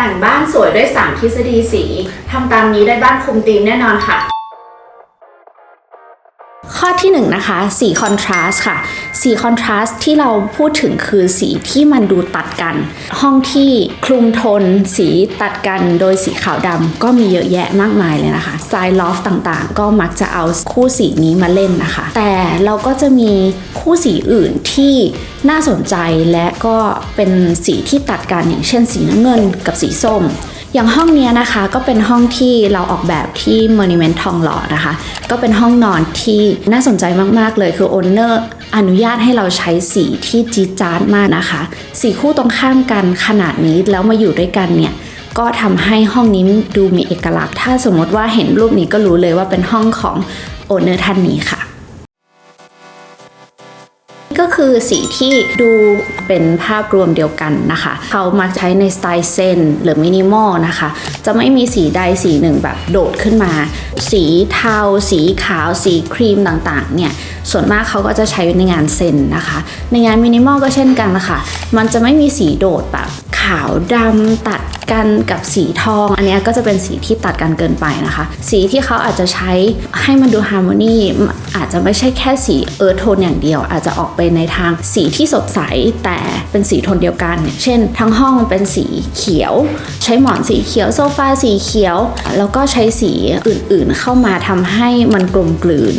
แต่งบ้านสวยด้วย3ทฤษฎีสีทำตามนี้ได้บ้านคุมธีมแน่นอนค่ะ อที่1นงนะคะสีคอนทราสต์ค่ะสีคอนทราสต์ที่เราพูดถึงคือสีที่มันดูตัดกัน ห้องที่คลุมโทนสีตัดกันโดยสีขาวดำก็มีเยอะแยะมากมายเลยนะคะสไตล์ลอฟต่างๆ ก็มักจะเอาคู่สีนี้มาเล่นนะคะ แต่เราก็จะมีคู่สีอื่นที่น่าสนใจและก็เป็นสีที่ตัดกันอย่างเช่นสีน้ำเงินกับสีส้ม อย่างห้องนี้นะคะก็เป็นห้องที่เราออกแบบที่ Monument ทองหล่อนะคะ ก็เป็นห้องนอนที่น่าสนใจมาก ๆ เลยคือโอนเนอร์อนุญาตให้เราใช้สีที่จี๊ดจ๊าดมากนะคะ สีคู่ตรงข้ามกันขนาดนี้แล้วมาอยู่ด้วยกันเนี่ยก็ทำให้ห้องนี้ดูมีเอกลักษณ์ ถ้าสมมติว่าเห็นรูปนี้ก็รู้เลยว่าเป็นห้องของโอนเนอร์ท่านนี้ค่ะ ก็คือสีที่ดูเป็นภาพรวมเดียวกันนะคะ เขามักใช้ในสไตล์เซนหรือมินิมอลนะคะ จะไม่มีสีใดสีหนึ่งแบบโดดขึ้นมา สีเทา สีขาว สีครีมต่างๆ เนี่ย ส่วนมากเขาก็จะใช้ในงานเซนนะคะ ในงานมินิมอลก็เช่นกันนะคะ มันจะไม่มีสีโดดแบบขาวดำตัด กันกับสีทอง อันนี้ก็จะเป็นสีที่ตัดกันเกินไปนะคะ สีที่เขาอาจจะใช้ให้มันดูฮาร์โมนีอาจจะไม่ใช่แค่สีเอิร์ธโทนอย่างเดียว อาจจะออกไปในทางสีที่สดใสแต่เป็นสีโทนเดียวกัน เช่น ทั้งห้องเป็นสีเขียว ใช้หมอนสีเขียวโซฟาสีเขียว แล้วก็ใช้สีอื่นๆ เข้ามาทำให้มันกลมกลืน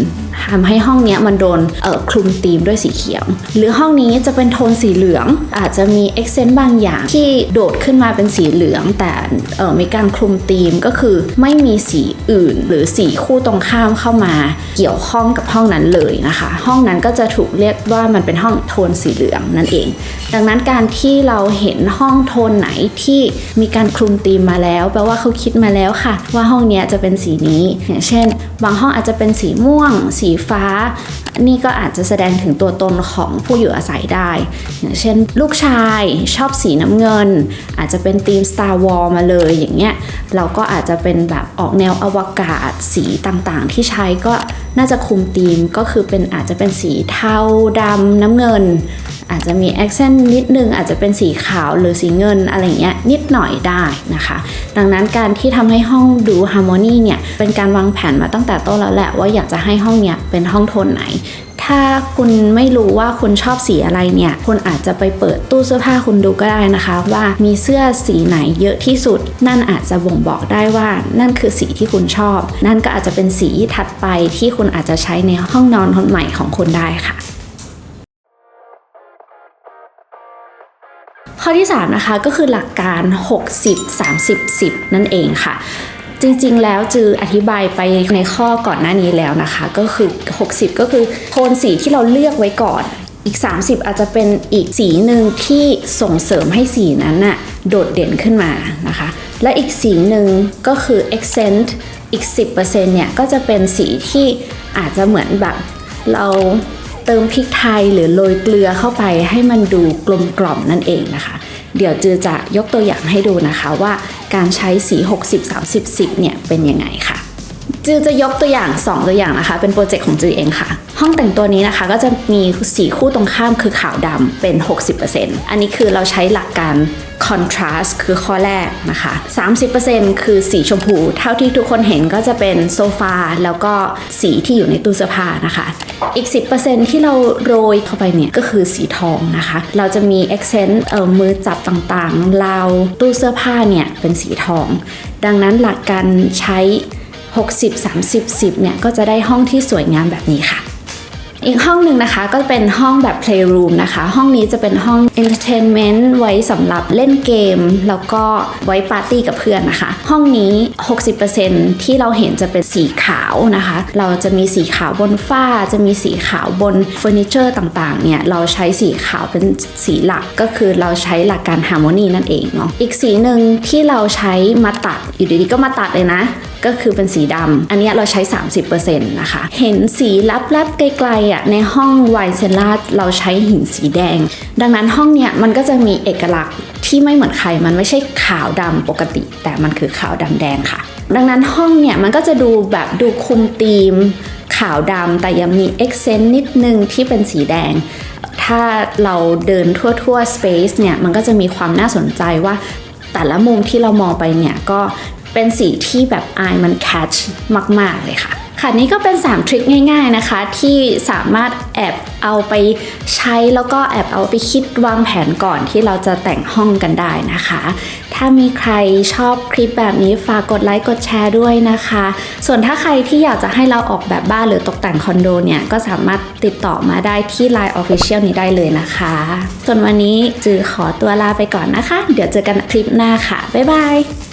ทำให้ห้องนี้มันโดนเอ่อคลุมธีมด้วยสีเขียว หรือห้องนี้จะเป็นโทนสีเหลือง อาจจะมีเอ็กเซนต์บางอย่างที่โดดขึ้นมาเป็นสีเหลืองแต่เออมีการคลุมธีมก็คือไม่มีสีอื่น หรือสีคู่ตรงข้ามเข้ามาเกี่ยวข้องกับห้องนั้นเลยนะคะ ห้องนั้นก็จะถูกเรียกว่ามันเป็นห้องโทนสีเหลืองนั่นเอง ดังนั้นการที่เราเห็นห้องโทนไหนที่มีการคลุมธีมมาแล้ว แปลว่าเขาคิดมาแล้วค่ะ ว่าห้องนี้จะเป็นสีนี้ อย่างเช่น บางห้องอาจจะเป็นสีม่วง สีฟ้า นี่ก็อาจจะแสดงถึงตัวตนของผู้อยู่อาศัยได้ อย่างเช่น ลูกชายชอบสีน้ำเงิน อาจจะเป็นธีมสไต Star War มาเลยอย่างเงี้ยเราก็อาจจะเป็นแบบออกแนวอวกาศสีต่างๆ ที่ใช้ก็น่าจะคุมธีมก็คือเป็นอาจจะเป็นสีเทาดำน้ำเงิน อาจจะมีแอคเซนต์นิดนึงอาจจะเป็นสีขาวหรือสีเงินอะไรเงี้ยนิดหน่อยได้นะคะ ดังนั้นการที่ทำให้ห้องดูฮาร์โมนีเนี่ยเป็นการวางแผนมาตั้งแต่ต้นแล้วแหละว่าอยากจะให้ห้องเนี้ยเป็นห้องโทนไหน ถ้าคุณไม่รู้ว่าคุณชอบสีอะไรเนี่ยคุณอาจจะไปเปิดตู้เสื้อผ้าคุณดูก็ได้นะคะ ว่ามีเสื้อสีไหนเยอะที่สุด นั่นอาจจะบ่งบอกได้ว่า นั่นคือสีที่คุณชอบ นั่นก็อาจจะเป็นสีถัดไปที่คุณอาจจะใช้ในห้องนอนคนใหม่ของคุณได้ค่ะ ข้อที่ 3 นะคะก็คือหลักการ 60 30 10 นั่นเองค่ะ จริงๆ แล้วจืออธิบายไปในข้อก่อนหน้านี้แล้วนะคะ ก็คือ 60 ก็คือโทนสีที่เราเลือกไว้ก่อนอีก 30 อาจจะเป็นอีกสีหนึ่งที่ส่งเสริมให้สีนั้นน่ะโดดเด่นขึ้นมานะคะ และอีกสีหนึ่งก็คือ accent อีก 10%เนี่ยก็จะเป็นสีที่อาจจะเหมือนแบบเรา เติมพริกไทยหรือโรยเกลือเข้าไปให้มันดูกลมกล่อมนั่นเองนะคะ เดี๋ยวจือจะยกตัวอย่างให้ดูนะคะว่าการใช้สี 60 30 10เนี่ยเป็นยังไงค่ะ จือจะยกตัวอย่าง 2 ตัวอย่างนะคะ เป็นโปรเจกต์ของจือเองค่ะ ห้องแต่งตัวนี้นะคะก็จะมีสีคู่ตรงข้ามคือขาวดำเป็น 60%อันนี้คือเราใช้หลักการ contrast คือข้อแรกนะคะ 30%คือสีชมพู เท่าที่ทุกคนเห็นก็จะเป็นโซฟาแล้วก็สีที่อยู่ในตู้เสื้อผ้านะคะ อีก 10%ที่เราโรยเข้าไปเนี่ยก็คือสีทองนะคะ เราจะมี accent เอ่อมือจับต่างๆ เราวตู้เสื้อผ้าเนี่ยเป็นสีทอง ดังนั้นหลักการใช้ 60 30 10เนี่ยก็จะได้ห้องที่สวยงามแบบนี้ค่ะ อีกห้องหนึ่งนะคะก็เป็นห้องแบบ playroom นะคะ ห้องนี้จะเป็นห้อง entertainment ไว้สำหรับเล่นเกม แล้วก็ไว้ปาร์ตี้กับเพื่อนนะคะ ห้องนี้ 60%ที่เราเห็นจะเป็นสีขาวนะคะ เราจะมีสีขาวบนฝ้า จะมีสีขาวบนเฟอร์นิเจอร์ต่างๆ เนี่ย เราใช้สีขาวเป็นสีหลัก ก็คือเราใช้หลักการฮาร์โมนีนั่นเองเนาะ อีกสีหนึ่งที่เราใช้มาตัด อยู่ดีๆก็มาตัดเลยนะ ก็คือเป็นสีดำอันนี้เราใช้ 30%นะคะ เห็นสีลับๆไกลๆอะในห้องไวเซลล่าเราใช้หินสีแดง ดังนั้นห้องเนี้ยมันก็จะมีเอกลักษณ์ที่ไม่เหมือนใคร มันไม่ใช่ขาวดำปกติ แต่มันคือขาวดำแดงค่ะ ดังนั้นห้องเนี่ยมันก็จะดูแบบดูคุมธีม ขาวดำแต่ยังมีเอ็กเซนต์นิดนึงที่เป็นสีแดงถ้าเราเดินทั่วๆ space เนี่ย มันก็จะมีความน่าสนใจว่าแต่ละมุมที่เรามองไปเนี่ย ก็ เป็นสีที่แบบ eye มัน catch มาก ๆ เลยค่ะ ค่ะนี่ก็เป็น 3 ทริคง่าย ๆนะคะ ที่สามารถแอบเอาไปใช้แล้วก็แอบเอาไปคิดวางแผนก่อนที่เราจะแต่งห้องกันได้นะคะ ถ้ามีใครชอบคลิปแบบนี้ฝากกดไลค์กดแชร์ด้วยนะคะ ส่วนถ้าใครที่อยากจะให้เราออกแบบบ้านหรือตกแต่งคอนโดเนี่ย ก็สามารถติดต่อมาได้ที่ Line Official นี้ได้เลยนะคะ ส่วนวันนี้จือขอตัวลาไปก่อนนะคะ เดี๋ยวเจอกันคลิปหน้าค่ะ บ๊ายบาย